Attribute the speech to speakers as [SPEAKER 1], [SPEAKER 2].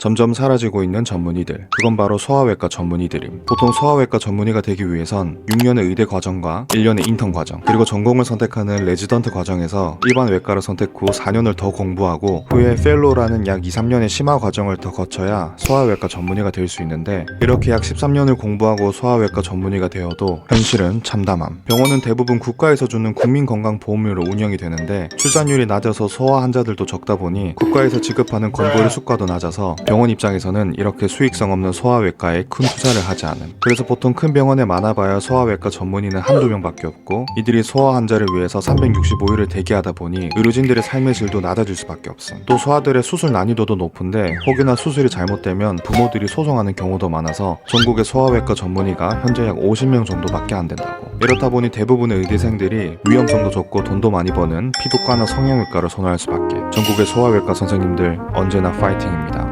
[SPEAKER 1] 점점 사라지고 있는 전문의들. 그건 바로 소아외과 전문의들임. 보통 소아외과 전문의가 되기 위해선 6년의 의대 과정과 1년의 인턴 과정, 그리고 전공을 선택하는 레지던트 과정에서 일반 외과를 선택 후 4년을 더 공부하고 후에 펠로라는 약 2, 3년의 심화 과정을 더 거쳐야 소아외과 전문의가 될 수 있는데 이렇게 약 13년을 공부하고 소아외과 전문의가 되어도 현실은 참담함. 병원은 대부분 국가에서 주는 국민건강보험료로 운영이 되는데 출산율이 낮아서 소아 환자들도 적다 보니 국가에서 지급하는 건보료 수가도 낮아서 병원 입장에서는 이렇게 수익성 없는 소아외과에 큰 투자를 하지 않음. 그래서 보통 큰 병원에 많아봐야 소아외과 전문의는 한두 명밖에 없고 이들이 소아 환자를 위해서 365일을 대기하다 보니 의료진들의 삶의 질도 낮아질 수밖에 없음. 또 소아들의 수술 난이도도 높은데 혹여나 수술이 잘못되면 부모들이 소송하는 경우도 많아서 전국의 소아외과 전문의가 현재 약 50명 정도밖에 안 된다고. 이렇다 보니 대부분의 의대생들이 위험성도 적고 돈도 많이 버는 피부과나 성형외과를 선호할 수밖에. 전국의 소아외과 선생님들 언제나 파이팅입니다.